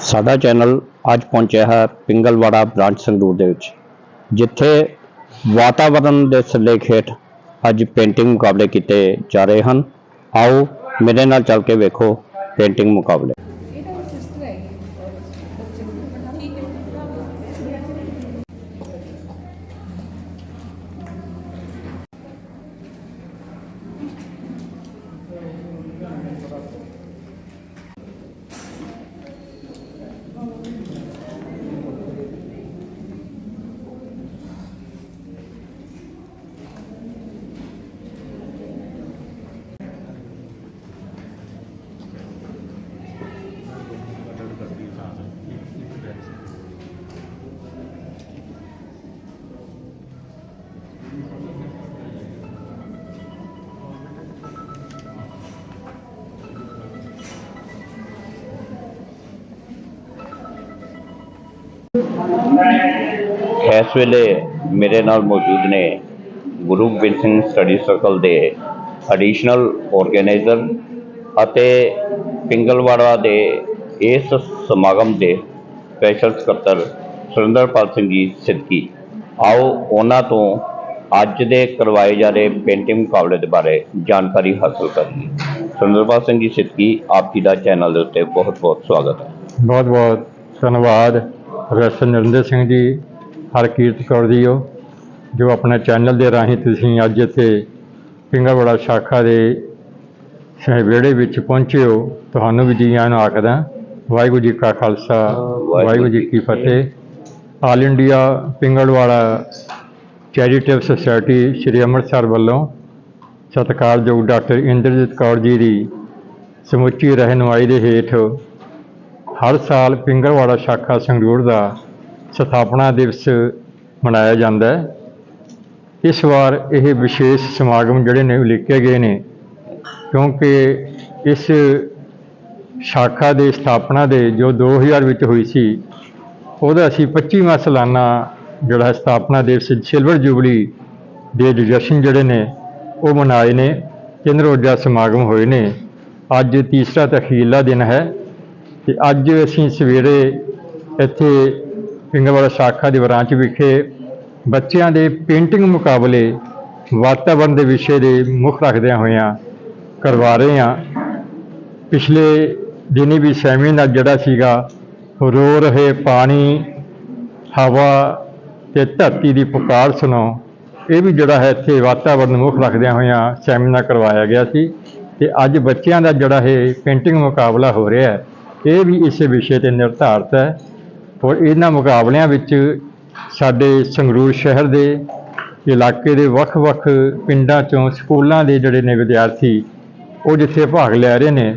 ਸਾਡਾ ਚੈਨਲ ਅੱਜ ਪਹੁੰਚਿਆ ਹੈ ਪਿੰਗਲਵਾੜਾ ਬ੍ਰਾਂਚ ਸੰਗਰੂਰ ਦੇ ਵਿੱਚ, ਜਿੱਥੇ ਵਾਤਾਵਰਣ ਦੇ ਸਿਰਲੇਖ ਹੇਠ ਅੱਜ ਪੇਂਟਿੰਗ ਮੁਕਾਬਲੇ ਕੀਤੇ ਜਾ ਰਹੇ ਹਨ। ਆਓ ਮੇਰੇ ਨਾਲ ਚੱਲ ਕੇ ਵੇਖੋ ਪੇਂਟਿੰਗ ਮੁਕਾਬਲੇ। ਇਸ ਵੇਲੇ ਮੇਰੇ ਨਾਲ ਮੌਜੂਦ ਨੇ ਗੁਰੂ ਗੋਬਿੰਦ ਸਿੰਘ ਸਟੱਡੀ ਸਰਕਲ ਦੇ ਐਡੀਸ਼ਨਲ ਆਰਗੇਨਾਈਜ਼ਰ ਅਤੇ ਪਿੰਗਲਵਾੜਾ ਦੇ ਇਸ ਸਮਾਗਮ ਦੇ ਸਪੈਸ਼ਲ ਸਕੱਤਰ ਸੁਰਿੰਦਰਪਾਲ ਸਿੰਘ ਜੀ ਸਿੱਧਕੀ। ਆਓ ਉਹਨਾਂ ਤੋਂ ਅੱਜ ਦੇ ਕਰਵਾਏ ਜਾ ਰਹੇ ਪੇਂਟਿੰਗ ਮੁਕਾਬਲੇ ਦੇ ਬਾਰੇ ਜਾਣਕਾਰੀ ਹਾਸਲ ਕਰੀਏ। ਸੁਰਿੰਦਰਪਾਲ ਸਿੰਘ ਜੀ ਸਿੱਧਕੀ, ਆਪ ਜੀ ਦਾ ਚੈਨਲ ਦੇ ਉੱਤੇ ਬਹੁਤ ਬਹੁਤ ਸਵਾਗਤ ਹੈ। ਬਹੁਤ ਬਹੁਤ ਧੰਨਵਾਦ। ਪ੍ਰੋਫੈਸਰ ਨਰਿੰਦਰ ਸਿੰਘ ਜੀ ਹਰਕੀਰਤ ਕੌਰ ਜੀਓ ਜੋ ਆਪਣਾ ਚੈਨਲ ਦੇ ਰਾਹੀਂ ਤੁਸੀਂ ਅੱਜ ਇੱਥੇ ਪਿੰਗਲਵਾੜਾ ਸ਼ਾਖਾ ਦੇ ਵਿਹੜੇ ਵਿੱਚ ਪਹੁੰਚੇ ਹੋ ਤੁਹਾਨੂੰ ਵੀ ਜੀ ਆਇਆਂ ਨੂੰ ਆਖਦਾ ਵਾਹਿਗੁਰੂ ਜੀ ਕਾ ਖਾਲਸਾ ਵਾਹਿਗੁਰੂ ਜੀ ਕੀ ਫਤਿਹ। All India Pingalwara charitable society Sri Amritsar ਵੱਲੋਂ ਸਤਿਕਾਰਯੋਗ ਡਾਕਟਰ ਇੰਦਰਜੀਤ ਕੌਰ ਜੀ ਦੀ ਸਮੁੱਚੀ ਰਹਿਨੁਮਾਈ ਦੇ ਹੇਠ ਹਰ ਸਾਲ ਪਿੰਗਲਵਾੜਾ ਸ਼ਾਖਾ ਸੰਗਰੂਰ ਦਾ ਸਥਾਪਨਾ ਦਿਵਸ ਮਨਾਇਆ ਜਾਂਦਾ ਹੈ। ਇਸ ਵਾਰ ਇਹ ਵਿਸ਼ੇਸ਼ ਸਮਾਗਮ ਜਿਹੜੇ ਨੇ ਉਲੀਕੇ ਗਏ ਨੇ, ਕਿਉਂਕਿ ਇਸ ਸ਼ਾਖਾ ਦੇ ਸਥਾਪਨਾ ਦੇ ਜੋ 2000 ਵਿੱਚ ਹੋਈ ਸੀ, ਉਹਦਾ ਅਸੀਂ 25ਵਾਂ ਸਾਲਾਨਾ ਜਿਹੜਾ ਸਥਾਪਨਾ ਦਿਵਸ ਸਿਲਵਰ ਜੁਬਲੀ ਦੇ ਜਸ਼ਨ ਜਿਹੜੇ ਨੇ, ਉਹ ਮਨਾਏ ਨੇ, ਤਿੰਨ ਰੋਜ਼ਾ ਸਮਾਗਮ ਹੋਏ ਨੇ। ਅੱਜ ਤੀਸਰਾ ਤਖੀਲਾ ਦਿਨ ਹੈ ਤੇ ਅੱਜ ਅਸੀਂ ਸਵੇਰੇ ਇੱਥੇ ਪਿੰਗਲਵਾੜਾ ਸ਼ਾਖਾ ਦੀ ਬ੍ਰਾਂਚ ਵਿਖੇ ਬੱਚਿਆਂ ਦੇ ਪੇਂਟਿੰਗ ਮੁਕਾਬਲੇ ਵਾਤਾਵਰਣ ਦੇ ਵਿਸ਼ੇ ਦੇ ਮੁੱਖ ਰੱਖਦਿਆਂ ਹੋਇਆਂ ਕਰਵਾ ਰਹੇ ਹਾਂ। ਪਿਛਲੇ ਦਿਨੀ ਵੀ ਸੈਮੀਨਾਰ ਜਿਹੜਾ ਸੀਗਾ। ਰੋ ਰਹੇ ਪਾਣੀ, ਹਵਾ ਤੇ ਧਰਤੀ ਦੀ ਪੁਕਾਰ ਸੁਣੋ, ਇਹ ਵੀ ਜਿਹੜਾ ਹੈ ਇੱਥੇ ਵਾਤਾਵਰਣ ਮੁੱਖ ਰੱਖਦਿਆਂ ਹੋਇਆਂ ਸੈਮੀਨਾਰ ਕਰਵਾਇਆ ਗਿਆ ਸੀ ਤੇ ਅੱਜ ਬੱਚਿਆਂ ਦਾ ਜਿਹੜਾ ਇਹ ਪੇਂਟਿੰਗ ਮੁਕਾਬਲਾ ਹੋ ਰਿਹਾ ਹੈ, ਇਹ ਵੀ ਇਸੇ ਵਿਸ਼ੇ ਤੇ ਨਿਰਧਾਰਤ ਹੈ। ਔਰ ਇਹਨਾਂ ਮੁਕਾਬਲਿਆਂ ਵਿੱਚ ਸਾਡੇ ਸੰਗਰੂਰ ਸ਼ਹਿਰ ਦੇ ਇਲਾਕੇ ਦੇ ਵੱਖ-ਵੱਖ ਪਿੰਡਾਂ ਚੋਂ ਸਕੂਲਾਂ ਦੇ ਜਿਹੜੇ ਨੇ ਵਿਦਿਆਰਥੀ ਉਹ ਜਿੱਥੇ ਭਾਗ ਲੈ ਰਹੇ ਨੇ,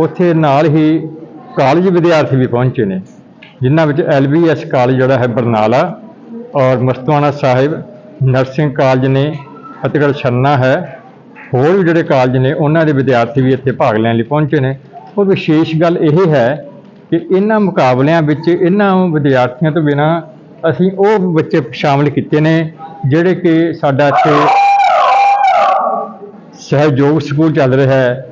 ਉੱਥੇ ਨਾਲ ਹੀ ਕਾਲਜ ਵਿਦਿਆਰਥੀ ਵੀ ਪਹੁੰਚੇ ਨੇ, ਜਿਨ੍ਹਾਂ ਵਿੱਚ ਐਲਬੀਐਸ ਕਾਲਜ ਜਿਹੜਾ ਹੈ ਬਰਨਾਲਾ ਔਰ ਮਸਤਵਾਣਾ ਸਾਹਿਬ, ਨਰਸਿੰਗ ਕਾਲਜ ਨੇ, ਫਤਿਹਗੜ੍ਹ ਛੰਨਾ ਹੈ, ਹੋਰ ਵੀ ਜਿਹੜੇ ਕਾਲਜ ਨੇ, ਉਹਨਾਂ ਦੇ ਵਿਦਿਆਰਥੀ ਵੀ ਇੱਥੇ ਭਾਗ ਲੈਣ ਲਈ ਪਹੁੰਚੇ ਨੇ। ਔਰ ਵਿਸ਼ੇਸ਼ ਗੱਲ ਇਹ ਹੈ ਕਿ ਇਹਨਾਂ ਮੁਕਾਬਲਿਆਂ ਵਿੱਚ ਇਹਨਾਂ ਵਿਦਿਆਰਥੀਆਂ ਤੋਂ ਬਿਨਾ ਅਸੀਂ ਉਹ ਬੱਚੇ ਸ਼ਾਮਲ ਕੀਤੇ ਨੇ, ਜਿਹੜੇ ਕਿ ਸਾਡਾ ਇੱਥੇ ਸਹਿਯੋਗ ਸਕੂਲ ਚੱਲ ਰਿਹਾ ਹੈ।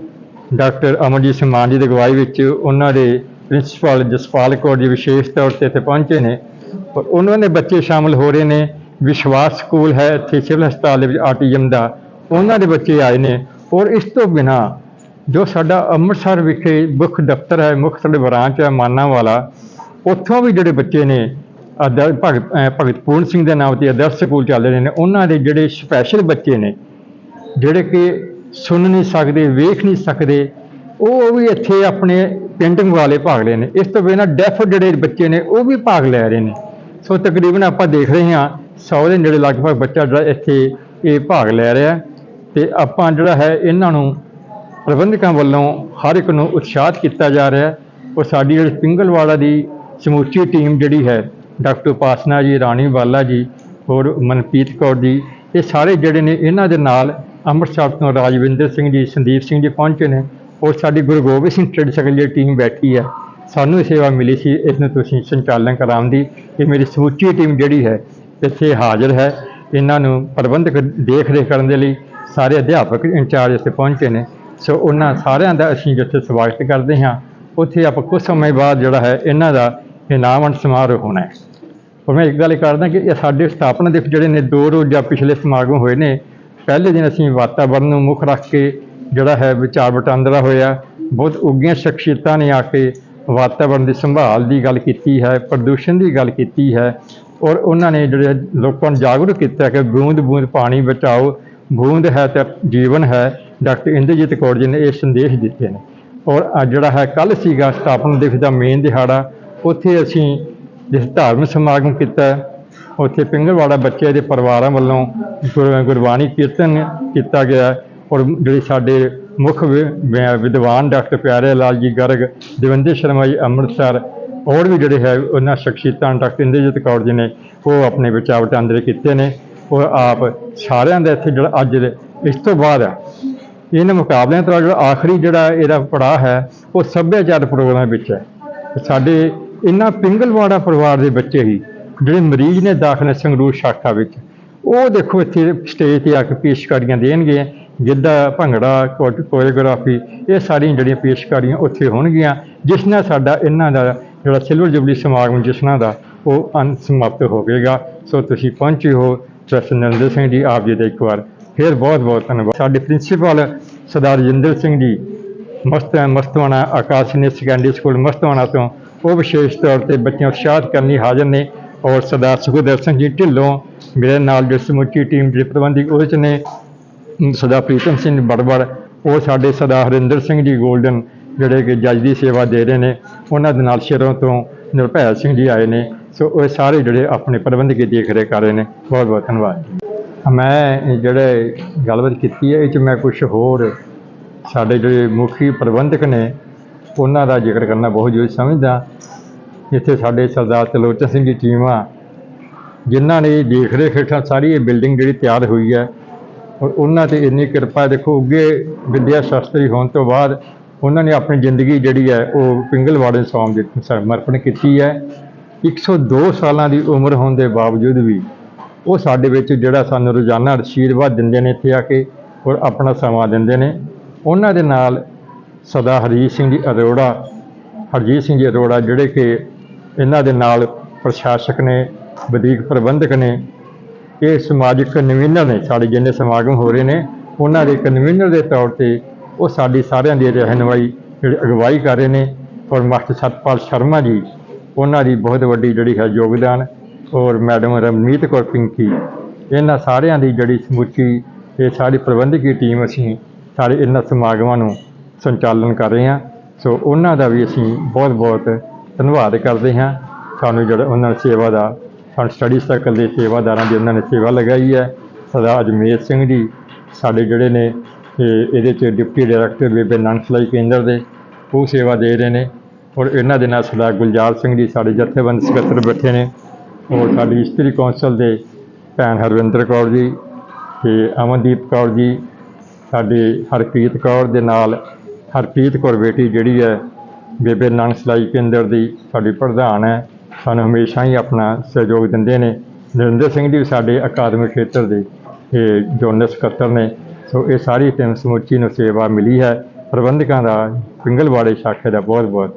ਡਾਕਟਰ ਅਮਰਜੀਤ ਸਿੰਘ ਮਾਨ ਜੀ ਦੀ ਅਗਵਾਈ ਵਿੱਚ ਉਹਨਾਂ ਦੇ ਪ੍ਰਿੰਸੀਪਲ ਜਸਪਾਲ ਕੌਰ ਜੀ ਵਿਸ਼ੇਸ਼ ਤੌਰ ਤੇ ਇੱਥੇ ਪਹੁੰਚੇ ਨੇ ਔਰ ਉਹਨਾਂ ਦੇ ਬੱਚੇ ਸ਼ਾਮਲ ਹੋ ਰਹੇ ਨੇ। ਵਿਸ਼ਵਾਸ ਸਕੂਲ ਹੈ, ਇੱਥੇ ਸਿਵਲ ਹਸਪਤਾਲ ਦੇ ਵਿੱਚ ਆਰਟੀਐਮ ਦਾ। ਉਹਨਾਂ ਦੇ ਬੱਚੇ ਆਏ ਨੇ ਔਰ ਇਸ ਤੋਂ ਬਿਨਾ ਜੋ ਸਾਡਾ ਅੰਮ੍ਰਿਤਸਰ ਵਿਖੇ ਮੁੱਖ ਦਫ਼ਤਰ ਹੈ, ਮੁੱਖ ਸਾਡੇ ਬ੍ਰਾਂਚ ਹੈ ਮਾਨਾ ਵਾਲਾ ਉੱਥੋਂ ਵੀ ਜਿਹੜੇ ਬੱਚੇ ਨੇ ਆਦਰ ਭਗਤ ਭਗਤ ਪੂਰਨ ਸਿੰਘ ਦੇ ਨਾਮ ਤੇ ਆਦਰਸ਼ ਸਕੂਲ ਚੱਲ ਰਹੇ ਨੇ, ਉਹਨਾਂ ਦੇ ਜਿਹੜੇ ਸਪੈਸ਼ਲ ਬੱਚੇ ਨੇ, ਜਿਹੜੇ ਕਿ ਸੁਣ ਨਹੀਂ ਸਕਦੇ, ਵੇਖ ਨਹੀਂ ਸਕਦੇ, ਉਹ ਵੀ ਇੱਥੇ ਆਪਣੇ ਪੇਂਟਿੰਗ ਵਾਲੇ ਭਾਗ ਲੈ ਨੇ। ਇਸ ਤੋਂ ਬਿਨਾਂ ਡੈਫ ਜਿਹੜੇ ਬੱਚੇ ਨੇ, ਉਹ ਵੀ ਭਾਗ ਲੈ ਰਹੇ ਨੇ। ਸੋ ਤਕਰੀਬਨ ਆਪਾਂ ਦੇਖ ਰਹੇ ਹਾਂ 100 ਦੇ ਨੇੜੇ ਲਗਭਗ ਬੱਚਾ ਜਿਹੜਾ ਇੱਥੇ ਇਹ ਭਾਗ ਲੈ ਰਿਹਾ ਹੈ। ਤੇ ਆਪਾਂ ਜਿਹੜਾ ਹੈ, ਇਹਨਾਂ ਨੂੰ ਪ੍ਰਬੰਧਕਾਂ ਵੱਲੋਂ ਹਰ ਇੱਕ ਨੂੰ ਉਤਸ਼ਾਹਿਤ ਕੀਤਾ ਜਾ ਰਿਹਾ ਹੈ। ਉਹ ਸਾਡੀ ਜਿਹੜੀ ਪਿੰਗਲਵਾੜਾ ਦੀ ਸਮੁੱਚੀ ਟੀਮ ਜਿਹੜੀ ਹੈ, ਡਾਕਟਰ ਉਪਾਸਨਾ ਜੀ, ਰਾਣੀ ਬਾਲਾ ਜੀ ਹੋਰ ਮਨਪ੍ਰੀਤ ਕੌਰ ਜੀ, ਇਹ ਸਾਰੇ ਜਿਹੜੇ ਨੇ ਇਹਨਾਂ ਦੇ ਨਾਲ ਅੰਮ੍ਰਿਤਸਰ ਤੋਂ ਰਾਜਵਿੰਦਰ ਸਿੰਘ ਜੀ, ਸੰਦੀਪ ਸਿੰਘ ਜੀ ਪਹੁੰਚੇ ਨੇ। ਔਰ ਸਾਡੀ Guru Gobind Singh trade circle team ਬੈਠੀ ਹੈ, ਸਾਨੂੰ ਸੇਵਾ ਮਿਲੀ ਸੀ। ਇਸ ਨੂੰ ਤੁਸੀਂ ਸੰਚਾਲਨ ਕਰਾਉਣ ਦੀ ਇਹ ਮੇਰੀ ਸਮੁੱਚੀ ਟੀਮ ਜਿਹੜੀ ਹੈ, ਇੱਥੇ ਹਾਜ਼ਰ ਹੈ। ਇਹਨਾਂ ਨੂੰ ਪ੍ਰਬੰਧਕ ਦੇਖ ਰੇਖ ਕਰਨ ਦੇ ਲਈ ਸਾਰੇ ਅਧਿਆਪਕ ਇੰਚਾਰਜ ਇੱਥੇ ਪਹੁੰਚੇ ਨੇ। ਸੋ ਉਹਨਾਂ ਸਾਰਿਆਂ ਦਾ ਅਸੀਂ ਜਿੱਥੇ ਸਵਾਗਤ ਕਰਦੇ ਹਾਂ, ਉੱਥੇ ਆਪਾਂ ਕੁਝ ਸਮੇਂ ਬਾਅਦ ਜਿਹੜਾ ਹੈ, ਇਹਨਾਂ ਦਾ ਇਨਾਮ ਸਮਾਰੋਹ ਹੋਣਾ ਹੈ। ਔਰ ਮੈਂ ਇੱਕ ਗੱਲ ਕਰਦਾ ਕਿ ਇਹ ਸਾਡੇ ਸਥਾਪਨਾ ਦਿਵਸ ਜਿਹੜੇ ਨੇ, ਦੋ ਰੋਜ਼ਾ ਪਿਛਲੇ ਸਮਾਗਮ ਹੋਏ ਨੇ। ਪਹਿਲੇ ਦਿਨ ਅਸੀਂ ਵਾਤਾਵਰਣ ਨੂੰ ਮੁੱਖ ਰੱਖ ਕੇ ਜਿਹੜਾ ਹੈ, ਵਿਚਾਰ ਵਟਾਂਦਰਾ ਹੋਇਆ। ਬਹੁਤ ਉੱਘੀਆਂ ਸ਼ਖਸੀਅਤਾਂ ਨੇ ਆ ਕੇ ਵਾਤਾਵਰਣ ਦੀ ਸੰਭਾਲ ਦੀ ਗੱਲ ਕੀਤੀ ਹੈ, ਪ੍ਰਦੂਸ਼ਣ ਦੀ ਗੱਲ ਕੀਤੀ ਹੈ। ਔਰ ਉਹਨਾਂ ਨੇ ਜਿਹੜੇ ਲੋਕਾਂ ਨੂੰ ਜਾਗਰੂਕ ਕੀਤਾ ਕਿ ਬੂੰਦ ਬੂੰਦ ਪਾਣੀ ਬਚਾਓ। ਬੂੰਦ ਹੈ ਤਾਂ ਜੀਵਨ ਹੈ। ਡਾਕਟਰ ਇੰਦਰਜੀਤ ਕੌਰ ਜੀ ਨੇ ਇਹ ਸੰਦੇਸ਼ ਦਿੱਤੇ ਨੇ। ਔਰ ਅੱਜ ਜਿਹੜਾ ਹੈ ਕੱਲ ਸੀਗਾ ਸਥਾਪਨਾ ਦਿਵਸ ਦਾ ਮੇਨ ਦਿਹਾੜਾ, ਉੱਥੇ ਅਸੀਂ ਜਿਸ ਧਾਰਮਿਕ ਸਮਾਗਮ ਕੀਤਾ, ਉੱਥੇ ਪਿੰਗਲਵਾੜਾ ਬੱਚੇ ਦੇ ਪਰਿਵਾਰਾਂ ਵੱਲੋਂ ਗੁਰ- ਗੁਰਬਾਣੀ ਕੀਰਤਨ ਕੀਤਾ ਗਿਆ। ਔਰ ਜਿਹੜੇ ਸਾਡੇ ਮੁੱਖ ਵਿਦਵਾਨ ਡਾਕਟਰ ਪਿਆਰੇ ਲਾਲ ਜੀ ਗਰਗ, ਦਵਿੰਦਰ ਸ਼ਰਮਾ ਜੀ ਅੰਮ੍ਰਿਤਸਰ, ਹੋਰ ਵੀ ਜਿਹੜੇ ਹੈ, ਉਹਨਾਂ ਸ਼ਖਸੀਅਤਾਂ ਡਾਕਟਰ ਇੰਦਰਜੀਤ ਕੌਰ ਜੀ ਨੇ, ਉਹ ਆਪਣੇ ਵਿਚਾਰ ਵਟਾਂਦਰੇ ਕੀਤੇ ਨੇ। ਔਰ ਆਪ ਸਾਰਿਆਂ ਦਾ ਇੱਥੇ ਜਿਹੜਾ ਅੱਜ ਇਸ ਤੋਂ ਬਾਅਦ ਹੈ ਇਹਨਾਂ ਮੁਕਾਬਲਿਆਂ ਤੋਂ ਜਿਹੜਾ ਆਖਰੀ ਜਿਹੜਾ ਇਹਦਾ ਪੜਾਅ ਹੈ, ਉਹ ਸੱਭਿਆਚਾਰ ਪ੍ਰੋਗਰਾਮ ਵਿੱਚ ਹੈ। ਸਾਡੇ ਇਹਨਾਂ ਪਿੰਗਲਵਾੜਾ ਪਰਿਵਾਰ ਦੇ ਬੱਚੇ ਹੀ, ਜਿਹੜੇ ਮਰੀਜ਼ ਨੇ ਦਾਖਲ ਸੰਗਰੂਰ ਸ਼ਾਖਾ ਵਿੱਚ, ਉਹ ਦੇਖੋ ਇੱਥੇ ਸਟੇਜ ਤੇ ਆ ਕੇ ਪੇਸ਼ਕਾਰੀਆਂ ਦੇਣਗੇ, ਗਿੱਧਾ, ਭੰਗੜਾ ਕੋ- ਕੋਰੀਓਗ੍ਰਾਫੀ ਇਹ ਸਾਰੀਆਂ ਜਿਹੜੀਆਂ ਪੇਸ਼ਕਾਰੀਆਂ ਉੱਥੇ ਹੋਣਗੀਆਂ, ਜਿਸ ਨਾਲ ਸਾਡਾ ਇਹਨਾਂ ਦਾ ਜਿਹੜਾ ਸਿਲਵਰ ਜੁਬਲੀ ਸਮਾਗਮ ਜਿਸਨਾਂ ਦਾ, ਉਹ ਅੰਤ ਸਮਾਪਤ ਹੋਵੇਗਾ ਸੋ ਤੁਸੀਂ ਪਹੁੰਚੇ ਹੋ ਟਰਸਟ ਨਰਿੰਦਰ ਸਿੰਘ ਜੀ, ਆਪ ਜੀ ਦਾ ਇੱਕ ਵਾਰ ਫਿਰ ਬਹੁਤ ਬਹੁਤ ਧੰਨਵਾਦ। ਸਾਡੇ ਪ੍ਰਿੰਸੀਪਲ ਸਰਦਾਰ ਰਜਿੰਦਰ ਸਿੰਘ ਜੀ ਮਸਤ ਮਸਤਵਾਣਾ ਆਕਾਸ਼ ਨੇ ਸੈਕੰਡਰੀ ਸਕੂਲ ਮਸਤਵਾਣਾ ਤੋਂ ਉਹ ਵਿਸ਼ੇਸ਼ ਤੌਰ ਤੇ ਬੱਚਿਆਂ ਨੂੰ ਉਤਸ਼ਾਹਿਤ ਕਰਨ ਲਈ ਹਾਜ਼ਰ ਨੇ ਔਰ ਸਰਦਾਰ ਸੁਖਦੇਵ ਸਿੰਘ ਜੀ ਢਿੱਲੋਂ ਮੇਰੇ ਨਾਲ ਜਿਹੜੀ ਸਮੁੱਚੀ ਟੀਮ ਦੇ ਪ੍ਰਬੰਧਕ ਉਹਦੇ ਚ ਨੇ, ਅਮ ਸਰਦਾਰ ਪ੍ਰੀਤਮ ਸਿੰਘ ਬੜਬੜ, ਉਹ ਸਾਡੇ ਸਰਦਾਰ ਹਰਿੰਦਰ ਸਿੰਘ ਜੀ 골ਡਨ ਜਿਹੜੇ ਕਿ ਜੱਜ ਦੀ ਸੇਵਾ ਦੇ ਰਹੇ ਨੇ, ਉਹਨਾਂ ਦੇ ਨਾਲ ਸ਼ਹਿਰੋਂ ਤੋਂ ਨਿਰਭੈ ਸਿੰਘ ਜੀ ਆਏ ਨੇ, ਸੋ ਉਹ ਸਾਰੇ ਜਿਹੜੇ ਆਪਣੇ ਪ੍ਰਬੰਧਕੀ ਦੇਖ ਰਹੇ ਕਰ ਰਹੇ ਨੇ। ਬਹੁਤ ਬਹੁਤ ਧੰਨਵਾਦ। ਮੈਂ ਇਹ ਜਿਹੜੇ ਗੱਲਬਾਤ ਕੀਤੀ ਹੈ, ਇਹ ਚ ਮੈਂ ਕੁਝ ਹੋਰ ਸਾਡੇ ਜਿਹੜੇ ਮੁਖੀ ਪ੍ਰਬੰਧਕ ਨੇ, ਉਹਨਾਂ ਦਾ ਜ਼ਿਕਰ ਕਰਨਾ ਬਹੁਤ ਜ਼ਰੂਰੀ ਸਮਝਦਾ। ਇੱਥੇ ਸਾਡੇ ਸਰਦਾਰ ਤਲੋਚਨ ਸਿੰਘ ਦੀ ਟੀਮ ਆ, ਜਿਨ੍ਹਾਂ ਨੇ ਦੇਖ ਰੇਖ ਹੇਠਾਂ ਸਾਰੀ ਇਹ ਬਿਲਡਿੰਗ ਜਿਹੜੀ ਤਿਆਰ ਹੋਈ ਹੈ, ਔਰ ਉਹਨਾਂ ਤੇ ਇੰਨੀ ਕਿਰਪਾ ਦੇਖੋ, ਅੱਗੇ ਵਿਦਿਆ ਸ਼ਾਸਤਰੀ ਹੋਣ ਤੋਂ ਬਾਅਦ ਉਹਨਾਂ ਨੇ ਆਪਣੀ ਜ਼ਿੰਦਗੀ ਜਿਹੜੀ ਹੈ, ਉਹ ਪਿੰਗਲਵਾੜੇ ਸੌਮ ਦੇ ਸਮਰਪਣ ਕੀਤੀ ਹੈ। 102 ਸਾਲਾਂ ਦੀ ਉਮਰ ਹੋਣ ਦੇ ਬਾਵਜੂਦ ਵੀ ਉਹ ਸਾਡੇ ਵਿੱਚ ਜਿਹੜਾ ਸਾਨੂੰ ਰੋਜ਼ਾਨਾ ਆਸ਼ੀਰਵਾਦ ਦਿੰਦੇ ਨੇ ਇੱਥੇ ਆ ਕੇ ਔਰ ਆਪਣਾ ਸਮਾਂ ਦਿੰਦੇ ਨੇ। ਉਹਨਾਂ ਦੇ ਨਾਲ ਸਦਾ ਹਰਜੀਤ ਸਿੰਘ ਜੀ ਅਰੋੜਾ, ਹਰਜੀਤ ਸਿੰਘ ਜੀ ਅਰੋੜਾ ਜਿਹੜੇ ਕਿ ਇਹਨਾਂ ਦੇ ਨਾਲ ਪ੍ਰਸ਼ਾਸਕ ਨੇ, ਵਧੀਕ ਪ੍ਰਬੰਧਕ ਨੇ, ਇਹ ਸਮਾਜਿਕ ਕਨਵੀਨਰ ਨੇ, ਸਾਡੇ ਜਿੰਨੇ ਸਮਾਗਮ ਹੋ ਰਹੇ ਨੇ, ਉਹਨਾਂ ਦੇ ਕਨਵੀਨਰ ਦੇ ਤੌਰ ਤੇ ਉਹ ਸਾਡੀ ਸਾਰਿਆਂ ਦੀ ਰਹਿਨੁਮਾਈ ਜਿਹੜੀ ਅਗਵਾਈ ਕਰ ਰਹੇ ਨੇ ਔਰ ਮਾਸਟਰ ਸਤਪਾਲ ਸ਼ਰਮਾ ਜੀ, ਉਹਨਾਂ ਦੀ ਬਹੁਤ ਵੱਡੀ ਜਿਹੜੀ ਹੈ ਯੋਗਦਾਨ ਔਰ ਮੈਡਮ ਰਮਨੀਤ ਕੌਰ ਪਿੰਕੀ, ਇਹਨਾਂ ਸਾਰਿਆਂ ਦੀ ਜਿਹੜੀ ਸਮੁੱਚੀ ਇਹ ਸਾਰੀ ਪ੍ਰਬੰਧਕੀ ਟੀਮ ਅਸੀਂ ਸਾਰੇ ਇਹਨਾਂ ਸਮਾਗਮਾਂ ਨੂੰ ਸੰਚਾਲਨ ਕਰ ਰਹੇ ਹਾਂ। ਸੋ ਉਹਨਾਂ ਦਾ ਵੀ ਅਸੀਂ ਬਹੁਤ ਬਹੁਤ ਧੰਨਵਾਦ ਕਰਦੇ ਹਾਂ। ਸਾਨੂੰ ਜਿਹੜਾ ਉਹਨਾਂ ਨੇ ਸੇਵਾ ਦਾ, ਸਾਨੂੰ ਸਟੱਡੀ ਸਰਕਲ ਦੇ ਸੇਵਾਦਾਰਾਂ ਦੀ ਉਹਨਾਂ ਨੇ ਸੇਵਾ ਲਗਾਈ ਹੈ। ਸਰਦਾਰ ਅਜਮੇਰ ਸਿੰਘ ਜੀ, ਸਾਡੇ ਜਿਹੜੇ ਨੇ ਇਹਦੇ ਚ ਡਿਪਟੀ ਡਾਇਰੈਕਟਰ ਬੇਬੇ ਨਾਨਕ ਕੇਂਦਰ ਦੇ, ਉਹ ਸੇਵਾ ਦੇ ਰਹੇ ਨੇ। ਔਰ ਇਹਨਾਂ ਦੇ ਨਾਲ ਸਰਦਾਰ ਗੁਲਜ਼ਾਰ ਸਿੰਘ ਜੀ, ਸਾਡੇ ਜਥੇਬੰਦ ਸਕੱਤਰ ਬੈਠੇ ਨੇ। ਔਰ ਸਾਡੀ ਇਸਤਰੀ ਕੌਂਸਲ ਦੇ ਭੈਣ ਹਰਵਿੰਦਰ ਕੌਰ ਜੀ ਤੇ ਅਮਨਦੀਪ ਕੌਰ ਜੀ, ਸਾਡੇ ਹਰਪ੍ਰੀਤ ਕੌਰ ਦੇ ਨਾਲ ਹਰਪ੍ਰੀਤ ਕੌਰ ਬੇਟੀ ਜਿਹੜੀ ਹੈ, ਬੇਬੇ ਨਾਨਕ ਸਿਲਾਈ ਕੇਂਦਰ ਦੀ ਸਾਡੀ ਪ੍ਰਧਾਨ ਹੈ, ਸਾਨੂੰ ਹਮੇਸ਼ਾ ਹੀ ਆਪਣਾ ਸਹਿਯੋਗ ਦਿੰਦੇ ਨੇ। ਨਰਿੰਦਰ ਸਿੰਘ ਜੀ ਵੀ ਸਾਡੇ ਅਕਾਦਮਿਕ ਖੇਤਰ ਦੇ ਇਹ ਜੋਨਲ ਸਕੱਤਰ ਨੇ, ਸੋ ਇਹ ਸਾਰੀ ਟੀਮ ਸਮੁੱਚੀ ਨੂੰ ਸੇਵਾ ਮਿਲੀ ਹੈ। ਪ੍ਰਬੰਧਕਾਂ ਦਾ ਪਿੰਗਲਵਾੜੇ ਸ਼ਾਖੇ ਦਾ ਬਹੁਤ ਬਹੁਤ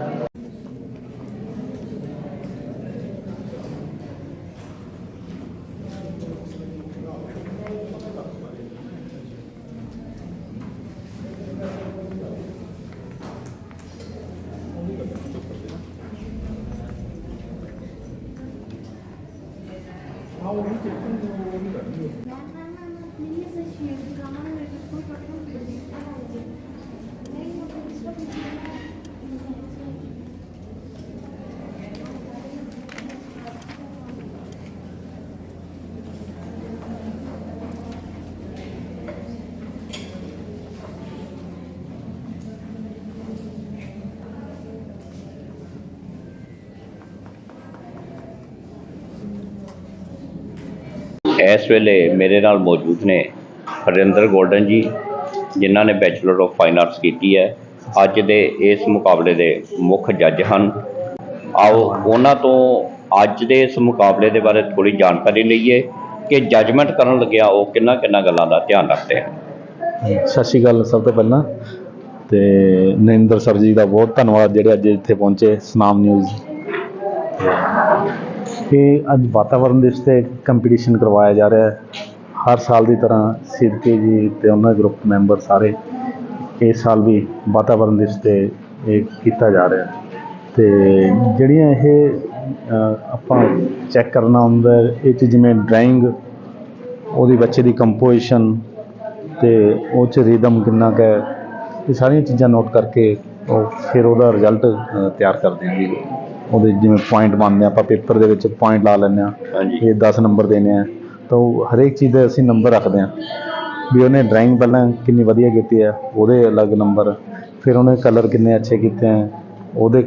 ਇਸ ਵੇਲੇ ਮੇਰੇ ਨਾਲ ਮੌਜੂਦ ਨੇ ਹਰਿੰਦਰ ਗੋਲਡਨ ਜੀ, ਜਿਨ੍ਹਾਂ ਨੇ ਬੈਚਲਰ ਆਫ ਫਾਈਨ ਆਰਟਸ ਕੀਤੀ ਹੈ। ਅੱਜ ਦੇ ਇਸ ਮੁਕਾਬਲੇ ਦੇ ਮੁੱਖ ਜੱਜ ਹਨ। ਆਓ, ਉਹਨਾਂ ਤੋਂ ਅੱਜ ਦੇ ਇਸ ਮੁਕਾਬਲੇ ਦੇ ਬਾਰੇ ਥੋੜੀ ਜਾਣਕਾਰੀ ਲਈਏ ਕਿ ਜੱਜਮੈਂਟ ਕਰਨ ਲੱਗਿਆ ਉਹ ਕਿੰਨਾ ਕਿੰਨਾ ਗੱਲਾਂ ਦਾ ਧਿਆਨ ਰੱਖਦੇ ਹਨ। ਸਤਿ ਸ਼੍ਰੀ ਅਕਾਲ ਸਭ ਤੋਂ ਪਹਿਲਾਂ। ਤੇ ਨਰਿੰਦਰ ਸਰ ਜੀ ਦਾ ਬਹੁਤ ਧੰਨਵਾਦ ਜਿਹੜੇ ਅੱਜ ਇੱਥੇ ਪਹੁੰਚੇ। ਸਨਾਮ ਨਿਊਜ਼। ਇਹ ਅੱਜ ਵਾਤਾਵਰਣ ਦਿਵਸ ਤੇ ਕੰਪੀਟੀਸ਼ਨ ਕਰਵਾਇਆ ਜਾ ਰਿਹਾ ਹੈ। ਹਰ ਸਾਲ ਦੀ ਤਰ੍ਹਾਂ ਸਿੱਧਕੇ ਜੀ ਤੇ ਉਹਨਾਂ ਦੇ ਗਰੁੱਪ ਮੈਂਬਰ ਸਾਰੇ ਇਸ ਸਾਲ ਵੀ ਵਾਤਾਵਰਣ ਦਿਵਸ ਤੇ ਇਹ ਕੀਤਾ ਜਾ ਰਿਹਾ ਹੈ। ਤੇ ਜਿਹੜੀਆਂ ਇਹ ਆਪਾਂ ਚੈੱਕ ਕਰਨਾ ਹੁੰਦਾ ਇਹ 'ਚ ਜਿਵੇਂ ਡਰਾਇੰਗ ਉਹਦੀ ਬੱਚੇ ਦੀ ਕੰਪੋਜੀਸ਼ਨ ਤੇ ਉਹ ਚ ਰਿਦਮ ਕਿੰਨਾ ਕੁ ਹੈ, ਇਹ ਸਾਰੀਆਂ ਚੀਜ਼ਾਂ ਨੋਟ ਕਰਕੇ ਉਹ ਫਿਰ ਉਹਦਾ ਰਿਜ਼ਲਟ ਤਿਆਰ ਕਰਦੇ ਹਾਂ ਵੀ ਉਹਦੇ ਜਿਵੇਂ ਪੁਆਇੰਟ ਮੰਨਦੇ ਹਾਂ ਆਪਾਂ ਪੇਪਰ ਦੇ ਵਿੱਚ ਪੁਆਇੰਟ ਲਾ ਲੈਂਦੇ ਹਾਂ ਹਾਂਜੀ। ਇਹ 10 ਨੰਬਰ ਦੇਣੇ ਆ। ਤਾਂ ਉਹ ਹਰੇਕ ਚੀਜ਼ ਦੇ ਅਸੀਂ ਨੰਬਰ ਰੱਖਦੇ ਹਾਂ। ਵੀ ਉਹਨੇ ਡਰਾਇੰਗ ਪਹਿਲਾਂ ਕਿੰਨੀ ਵਧੀਆ ਕੀਤੀ ਹੈ ਉਹਦੇ ਅਲੱਗ ਨੰਬਰ ਫਿਰ ਉਹਨੇ ਕਲਰ ਕਿੰਨੇ ਅੱਛੇ ਕੀਤੇ ਹੈ ਉਹਦੇ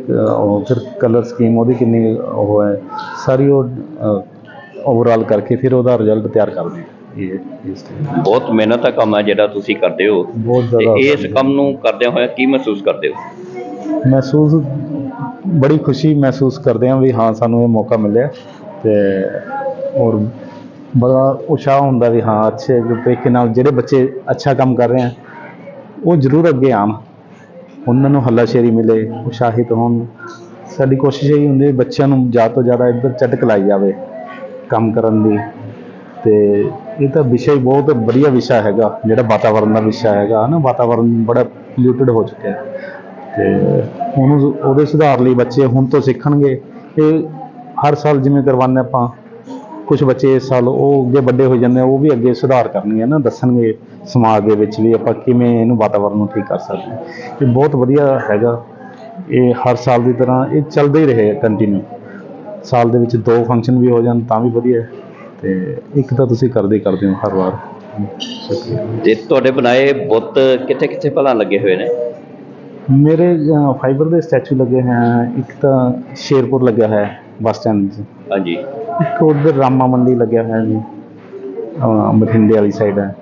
ਫਿਰ ਕਲਰ ਸਕੀਮ ਉਹਦੀ ਕਿੰਨੀ ਉਹ ਹੈ। ਸਾਰੀ ਉਹ ਓਵਰਆਲ ਕਰਕੇ ਫਿਰ ਉਹਦਾ ਰਿਜ਼ਲਟ ਤਿਆਰ ਕਰਦੇ ਇਹ ਤੇ। ਬਹੁਤ ਮਿਹਨਤ ਦਾ ਕੰਮ ਹੈ ਜਿਹੜਾ ਤੁਸੀਂ ਕਰਦੇ ਹੋ। ਬਹੁਤ ਜ਼ਿਆਦਾ ਇਸ ਕੰਮ ਨੂੰ ਕਰਦਿਆਂ ਹੋਇਆ ਕੀ ਮਹਿਸੂਸ ਕਰਦੇ ਹੋ? ਮਹਿਸੂਸ ਬੜੀ ਖੁਸ਼ੀ ਮਹਿਸੂਸ ਕਰਦੇ ਹਾਂ ਵੀ ਹਾਂ, ਸਾਨੂੰ ਇਹ ਮੌਕਾ ਮਿਲਿਆ ਤੇ ਔਰ ਬੜਾ ਉਤਸ਼ਾਹ ਹੁੰਦਾ ਵੀ ਹਾਂ, ਅੱਛੇ ਤਰੀਕੇ ਨਾਲ ਜਿਹੜੇ ਬੱਚੇ ਅੱਛਾ ਕੰਮ ਕਰ ਰਹੇ ਆ, ਉਹ ਜ਼ਰੂਰ ਅੱਗੇ ਆਉਣ। ਉਹਨਾਂ ਨੂੰ ਹੱਲਾਸ਼ੇਰੀ ਮਿਲੇ, ਉਤਸ਼ਾਹਿਤ ਹੋਣ। ਸਾਡੀ ਕੋਸ਼ਿਸ਼ ਇਹੀ ਹੁੰਦੀ ਹੈ ਵੀ ਬੱਚਿਆਂ ਨੂੰ ਜ਼ਿਆਦਾ ਤੋਂ ਜ਼ਿਆਦਾ ਇੱਧਰ ਚਟਕ ਲਾਈ ਜਾਵੇ ਕੰਮ ਕਰਨ ਦੀ। ਤੇ ਇਹ ਤਾਂ ਵਿਸ਼ਾ ਹੀ ਬਹੁਤ ਵਧੀਆ ਵਿਸ਼ਾ ਹੈਗਾ, ਜਿਹੜਾ ਵਾਤਾਵਰਣ ਦਾ ਵਿਸ਼ਾ ਹੈਗਾ ਨਾ ਵਾਤਾਵਰਣ ਬੜਾ ਪੋਲਿਊਟਡ ਹੋ ਚੁੱਕਿਆ। ਹੈ ਤੇ ਉਹਨੂੰ ਉਹਦੇ ਸੁਧਾਰ ਲਈ ਬੱਚੇ ਹੁਣ ਤੋਂ ਸਿੱਖਣਗੇ। ਇਹ ਹਰ ਸਾਲ ਜਿਵੇਂ ਕਰਵਾਉਂਦੇ ਆਪਾਂ ਕੁਝ ਬੱਚੇ ਇਸ ਸਾਲ ਉਹ ਅੱਗੇ ਵੱਡੇ ਹੋ ਜਾਂਦੇ ਆ, ਉਹ ਵੀ ਅੱਗੇ ਸੁਧਾਰ ਕਰਨਗੇ ਨਾ ਦੱਸਣਗੇ ਸਮਾਜ ਦੇ ਵਿੱਚ ਵੀ ਆਪਾਂ ਕਿਵੇਂ ਇਹਨੂੰ ਵਾਤਾਵਰਨ ਨੂੰ ਠੀਕ ਕਰ ਸਕਦੇ ਹਾਂ। ਇਹ ਬਹੁਤ ਵਧੀਆ ਹੈਗਾ। ਇਹ ਹਰ ਸਾਲ ਦੀ ਤਰ੍ਹਾਂ ਇਹ ਚੱਲਦਾ ਹੀ ਰਹੇ ਕੰਟੀਨਿਊ ਸਾਲ ਦੇ ਵਿੱਚ ਦੋ ਫੰਕਸ਼ਨ ਵੀ ਹੋ ਜਾਣ ਤਾਂ ਵੀ ਵਧੀਆ ਹੈ। ਤੇ ਇੱਕ ਤਾਂ ਤੁਸੀਂ ਕਰਦੇ ਹੀ ਕਰਦੇ ਹੋ ਹਰ ਵਾਰ। ਤੇ ਤੁਹਾਡੇ ਬਣਾਏ ਬੁੱਤ ਕਿੱਥੇ ਕਿੱਥੇ ਭਲਾ ਲੱਗੇ ਹੋਏ ਨੇ? ਮੇਰੇ ਫਾਈਬਰ ਦੇ ਸਟੈਚੂ ਲੱਗੇ ਹੈ ਇੱਕ ਤਾਂ ਸ਼ੇਰਪੁਰ ਲੱਗਿਆ ਹੈ ਬੱਸ ਸਟੈਂਡ 'ਚ ਹਾਂਜੀ। ਇੱਕ ਉਧਰ ਰਾਮਾ ਮੰਡੀ ਲੱਗਿਆ ਹੈ ਜੀ। ਅਹ ਬਠਿੰਡੇ ਵਾਲੀ ਸਾਈਡ ਹੈ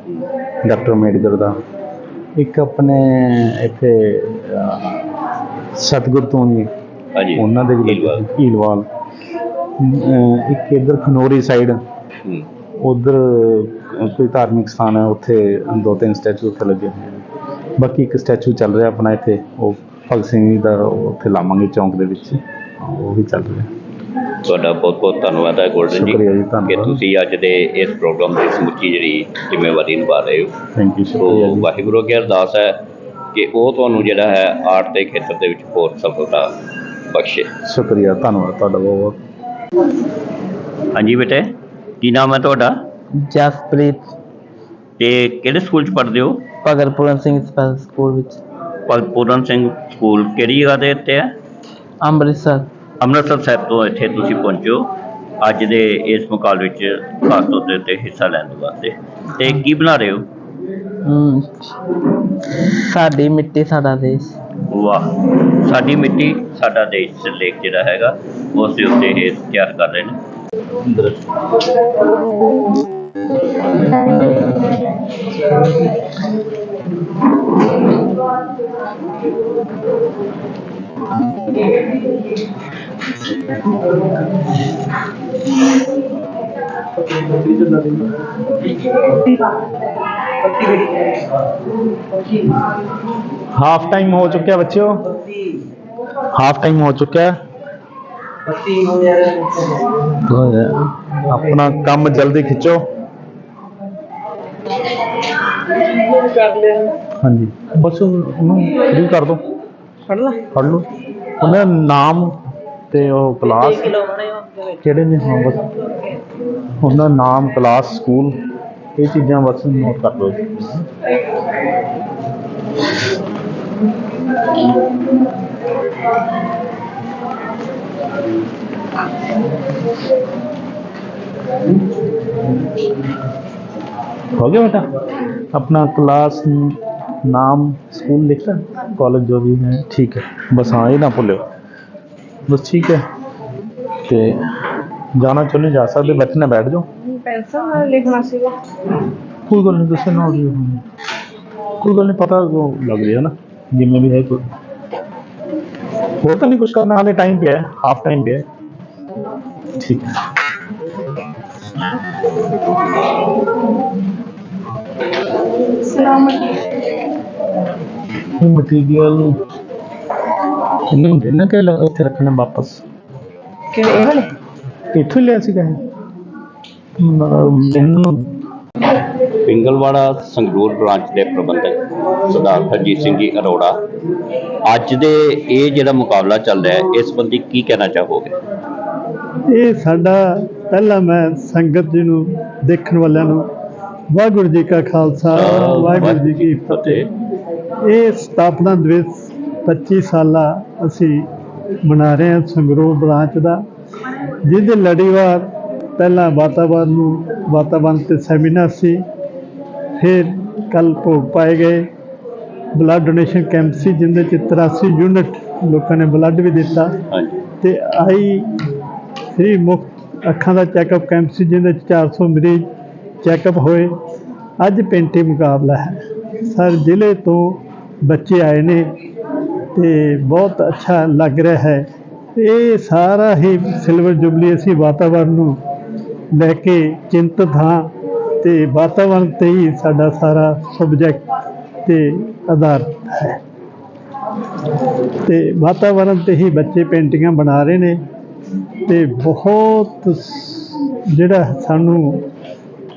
ਡਾਕਟਰ ਅੰਬੇਡਕਰ ਦਾ। ਇੱਕ ਆਪਣੇ ਇੱਥੇ ਅਹ, ਸਤਿਗੁਰ ਤੋਂ ਜੀ। ਹਾਂਜੀ ਉਹਨਾਂ ਦੇ ਵੀ ਲੱਗੇ ਹੀਲਵਾਲ। ਅਹ, ਇੱਕ ਇੱਧਰ ਖਨੋਰੀ ਸਾਈਡ ਹੂੰ। ਉਧਰ ਕੋਈ ਧਾਰਮਿਕ ਸਥਾਨ ਹੈ ਉੱਥੇ ਦੋ ਤਿੰਨ ਸਟੈਚੂ ਉੱਥੇ ਲੱਗੇ ਹੋਏ ਨੇ ਬਾਕੀ ਇੱਕ ਸਟੈਚੂ ਚੱਲ ਰਿਹਾ ਆਪਣਾ ਇੱਥੇ ਉਹ ਭਗਤ ਸਿੰਘ ਜੀ ਦਾ ਉੱਥੇ ਲਾਵਾਂਗੇ ਚੌਂਕ ਦੇ ਵਿੱਚ। ਉਹ ਵੀ ਚੱਲ ਰਿਹਾ। ਤੁਹਾਡਾ ਬਹੁਤ ਬਹੁਤ ਧੰਨਵਾਦ ਹੈ ਗੋਲਡਨ ਜੀ ਸ਼ੁਕਰੀਆ ਜੀ, ਕਿ ਧੰਨਵਾਦ। ਤੁਸੀਂ ਅੱਜ ਦੇ ਇਸ ਪ੍ਰੋਗਰਾਮ ਦੀ ਸਮੁੱਚੀ ਜਿਹੜੀ ਜ਼ਿੰਮੇਵਾਰੀ ਨਿਭਾ ਰਹੇ ਹੋ। ਥੈਂਕ ਯੂ ਸੋ ਸ਼ੁਕਰੀਆ ਜੀ। ਵਾਹਿਗੁਰੂ ਅੱਗੇ ਅਰਦਾਸ ਹੈ ਕਿ ਉਹ ਤੁਹਾਨੂੰ ਜਿਹੜਾ ਹੈ ਆਰਟ ਦੇ ਖੇਤਰ ਦੇ ਵਿੱਚ ਹੋਰ ਸਫਲਤਾ ਬਖਸ਼ੇ। ਸ਼ੁਕਰੀਆ ਧੰਨਵਾਦ ਤੁਹਾਡਾ ਬਹੁਤ ਬਹੁਤ। ਹਾਂਜੀ ਬੇਟੇ ਕੀ ਨਾਮ ਹੈ ਤੁਹਾਡਾ? ਜਸਪ੍ਰੀਤ। ਤੇ ਕਿਹੜੇ ਸਕੂਲ 'ਚ ਪੜ੍ਹਦੇ ਹੋ? ਭਗਤ ਪੂਰਨ ਸਿੰਘ ਸਪੈਸ਼ਲ ਸਕੂਲ ਵਿੱਚ। ਭਗਤ ਪੂਰਨ ਸਿੰਘ ਸਕੂਲ ਕਿਹੜੀ ਜਗ੍ਹਾ ਦੇ ਉੱਤੇ ਹੈ? ਅੰਮ੍ਰਿਤਸਰ। ਅੰਮ੍ਰਿਤਸਰ ਸਾਹਿਬ ਤੋਂ ਇੱਥੇ ਤੁਸੀਂ ਪਹੁੰਚੋ। ਅੱਜ ਦੇ ਇਸ ਮੁਕਾਬਲੇ ਵਿੱਚ ਖਾਸ ਤੌਰ ਤੇ ਉੱਤੇ ਹਿੱਸਾ ਲੈਣ ਦੇ ਵਾਸਤੇ। ਤੇ ਕੀ ਬਣਾ ਰਹੇ ਹੋ? ਹਮ, ਸਾਡੀ ਮਿੱਟੀ ਸਾਡਾ ਦੇਸ਼। ਵਾਹ ਸਾਡੀ ਮਿੱਟੀ ਸਾਡਾ ਦੇਸ਼ ਲੇਖ ਜਿਹੜਾ ਹੈਗਾ ਉਸ ਦੇ ਉੱਤੇ ਇਹ ਤਿਆਰ ਕਰ ਰਹੇ ਨੇ। ਹਾਫ ਟਾਈਮ ਹੋ ਚੁੱਕਿਆ ਬੱਚਿਓ ਹਾਫ ਟਾਈਮ ਹੋ ਚੁੱਕਿਆ ਹੈ ਆਪਣਾ ਕੰਮ ਹਾਂਜੀ। ਬਸ ਉਹਨੂੰ ਫ੍ਰੀ ਕਰ ਦੋ। ਫੜ ਲਾ। ਫੜ ਲਓ। ਉਹਦਾ ਨਾਮ ਤੇ ਉਹ ਕਲਾਸ ਕਿਹੜੇ ਨੇ? ਹਾਂ ਬਸ। ਉਹਦਾ ਨਾਮ ਕਲਾਸ ਸਕੂਲ ਇਹ ਚੀਜ਼ਾਂ ਬਸ ਨੋਟ ਕਰ ਲਓ हो गया बेटा? अपना क्लास नाम स्कूल लिखा कॉलेज जो भी है ठीक है। बस हाँ ये ना भुलो। बस ठीक है। तो जाना चलो जा सकते बैठे ना बैठ जाओ कोई गल नहीं ना कोई गल नहीं पता तो लग रही है ना जिम्मे भी है कोई। होता तो नहीं कुछ करना हाले टाइम पे है हाफ़ टाइम पे है। ठीक है। ਪਿਆ ਹੈ ਠੀਕ ਹੈ ਮਟੀਰੀਅਲ ਇਹਨੂੰ ਦੇਣਾ ਕਿ ਲ- ਉੱਥੇ ਰੱਖਣਾ ਵਾਪਸ? ਕਿਹੜੇ ਇਹ ਵਾਲੇ? ਇੱਥੋਂ ਹੀ ਲਿਆ ਸੀਗਾ ਇਹ ਮੈਨੂੰ। ਪਿੰਗਲਵਾੜਾ ਸੰਗਰੂਰ ਬ੍ਰਾਂਚ ਦੇ ਪ੍ਰਬੰਧਕ ਸਰਦਾਰ ਹਰਜੀਤ ਸਿੰਘ ਜੀ ਅਰੋੜਾ ਅੱਜ ਦੇ ਇਹ ਜਿਹੜਾ ਮੁਕਾਬਲਾ ਚੱਲ ਰਿਹਾ ਹੈ ਇਸ ਸੰਬੰਧੀ ਕੀ ਕਹਿਣਾ ਚਾਹੋਗੇ? ਇਹ ਸਾਡਾ ਪਹਿਲਾਂ ਮੈਂ ਸੰਗਤ ਜੀ ਨੂੰ ਦੇਖਣ ਵਾਲਿਆਂ ਨੂੰ ਵਾਹਿਗੁਰੂ ਜੀ ਕਾ ਖਾਲਸਾ ਵਾਹਿਗੁਰੂ ਜੀ ਕੀ ਫਤਿਹ। ਇਹ ਸਥਾਪਨਾ ਦਿਵਸ 25 ਸਾਲਾ ਅਸੀਂ ਮਨਾ ਰਹੇ ਹਾਂ ਸੰਗਰੂਰ ਬ੍ਰਾਂਚ ਦਾ ਜਿਹਦੇ ਲੜੀਵਾਰ ਪਹਿਲਾਂ ਵਾਤਾਵਰਨ ਨੂੰ ਵਾਤਾਵਰਨ ਤੇ ਸੈਮੀਨਾਰ ਸੀ ਫਿਰ ਕੱਲ ਭੋਗ ਪਾਏ ਗਏ। ਬਲੱਡ ਡੋਨੇਸ਼ਨ ਕੈਂਪ ਸੀ ਜਿੰਦੇ ਚ 83 ਯੂਨਿਟ ਲੋਕਾਂ ਨੇ ਬਲੱਡ ਵੀ ਦਿੱਤਾ। ਤੇ ਆਈ ਫ੍ਰੀ ਮੁਫਤ ਅੱਖਾਂ ਦਾ ਚੈੱਕਅਪ ਕੈਂਪ ਸੀ, ਜਿਹਦੇ ਚ 400 ਮਰੀਜ਼ ਚੈੱਕਅਪ ਹੋਏ। ਅੱਜ ਪੇਂਟੀ ਮੁਕਾਬਲਾ ਹੈ। ਸਰ, ਜ਼ਿਲ੍ਹੇ ਤੋਂ ਬੱਚੇ ਆਏ ਨੇ ਤੇ ਬਹੁਤ ਅੱਛਾ ਲੱਗ ਰਿਹਾ ਹੈ। ਇਹ ਸਾਰਾ ਹੀ ਸਿਲਵਰ ਜੁਬਲੀ ਅਸੀਂ ਵਾਤਾਵਰਨ ਨੂੰ ਲੈ ਕੇ ਚਿੰਤਤ ਹਾਂ ਤੇ ਵਾਤਾਵਰਨ ਤੇ ਹੀ ਸਾਡਾ ਸਾਰਾ ਸਬਜੈਕਟ ਤੇ ਆਧਾਰਿਤ ਹੈ। ਤੇ ਵਾਤਾਵਰਨ ਤੇ ਹੀ ਬੱਚੇ ਪੇਂਟਿੰਗਾਂ ਬਣਾ ਰਹੇ ਨੇ। ਤੇ ਬਹੁਤ ਜਿਹੜਾ ਸਾਨੂੰ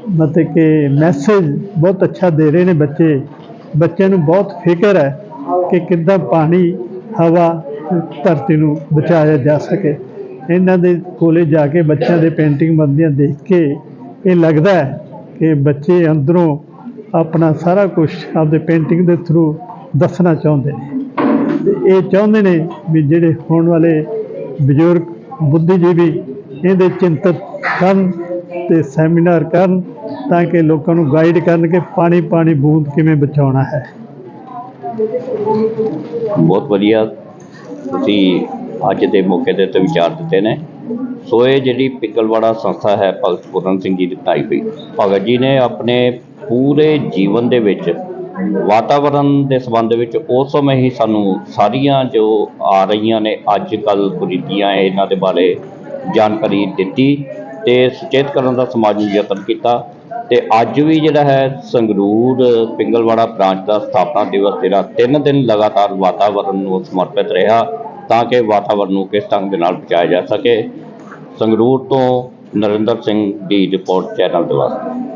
ਮਤਲਬ ਕਿ ਮੈਸੇਜ ਬਹੁਤ ਅੱਛਾ ਦੇ ਰਹੇ ਨੇ ਬੱਚੇ। ਬੱਚਿਆਂ ਨੂੰ ਬਹੁਤ ਫਿਕਰ ਹੈ ਕਿ ਕਿੱਦਾਂ ਪਾਣੀ, ਹਵਾ, ਧਰਤੀ ਨੂੰ ਬਚਾਇਆ ਜਾ ਸਕੇ। ਇਹਨਾਂ ਦੇ ਕੋਲੇ ਜਾ ਕੇ ਬੱਚਿਆਂ ਦੇ ਪੇਂਟਿੰਗ ਬਣਦੀਆਂ ਦੇਖ ਕੇ ਇਹ ਲੱਗਦਾ ਹੈ ਕਿ ਬੱਚੇ ਅੰਦਰੋਂ ਆਪਣਾ ਸਾਰਾ ਕੁਝ ਆਪਦੇ ਪੇਂਟਿੰਗ ਦੇ ਥਰੂ ਦੱਸਣਾ ਚਾਹੁੰਦੇ ਨੇ। ਤੇ ਇਹ ਚਾਹੁੰਦੇ ਨੇ ਵੀ ਜਿਹੜੇ ਹੋਣ ਵਾਲੇ ਬਜ਼ੁਰਗ ਬੁੱਧੀਜੀਵੀ ਇਹਦੇ ਚਿੰਤਤ ਕਰਨ ਤੇ ਸੈਮੀਨਾਰ ਕਰਨ ਤਾਂ ਕਿ ਲੋਕਾਂ ਨੂੰ ਗਾਈਡ ਕਰਨ ਕਿ ਪਾਣੀ ਪਾਣੀ ਬੂੰਦ ਕਿਵੇਂ ਬਚਾਉਣਾ ਹੈ। ਬਹੁਤ ਵਧੀਆ। ਤੁਸੀਂ ਅੱਜ ਦੇ ਮੌਕੇ ਦੇ ਉੱਤੇ ਵਿਚਾਰ ਦਿੱਤੇ ਨੇ। ਸੋ ਇਹ ਜਿਹੜੀ ਪਿੰਗਲਵਾੜਾ ਸੰਸਥਾ ਹੈ, ਭਗਤ ਪੂਰਨ ਸਿੰਘ ਜੀ ਦੀ ਬਣਾਈ ਹੋਈ। ਭਗਤ ਜੀ ਨੇ ਆਪਣੇ ਪੂਰੇ ਜੀਵਨ ਦੇ ਵਿੱਚ ਵਾਤਾਵਰਣ ਦੇ ਸੰਬੰਧ ਵਿੱਚ ਉਸ ਸਮੇਂ ਹੀ ਸਾਨੂੰ ਸਾਰੀਆਂ ਜੋ ਆ ਰਹੀਆਂ ਨੇ ਅੱਜ ਕੱਲ ਕੁਰੀਤੀਆਂ ਇਹਨਾਂ ਦੇ ਬਾਰੇ ਜਾਣਕਾਰੀ ਦਿੱਤੀ ਤੇ ਸੁਚੇਤ ਕਰਨ ਦਾ ਸਮਾਜ ਨੂੰ ਯਤਨ ਕੀਤਾ ਤੇ ਅੱਜ ਵੀ ਜਿਹੜਾ ਹੈ ਸੰਗਰੂਰ ਪਿੰਗਲਵਾੜਾ ਬ੍ਰਾਂਚ ਦਾ ਸਥਾਪਨਾ ਦਿਵਸ ਜਿਹੜਾ ਤਿੰਨ ਦਿਨ ਲਗਾਤਾਰ ਵਾਤਾਵਰਣ ਨੂੰ ਸਮਰਪਿਤ ਰਿਹਾ ਤਾਂ ਕਿ ਵਾਤਾਵਰਣ ਨੂੰ ਕਿਸ ਢੰਗ ਦੇ ਨਾਲ ਬਚਾਇਆ ਜਾ ਸਕੇ। ਸੰਗਰੂਰ ਤੋਂ ਨਰਿੰਦਰ ਸਿੰਘ ਦੀ ਰਿਪੋਰਟ, ਚੈਨਲ ਦੇ ਵਾਸਤੇ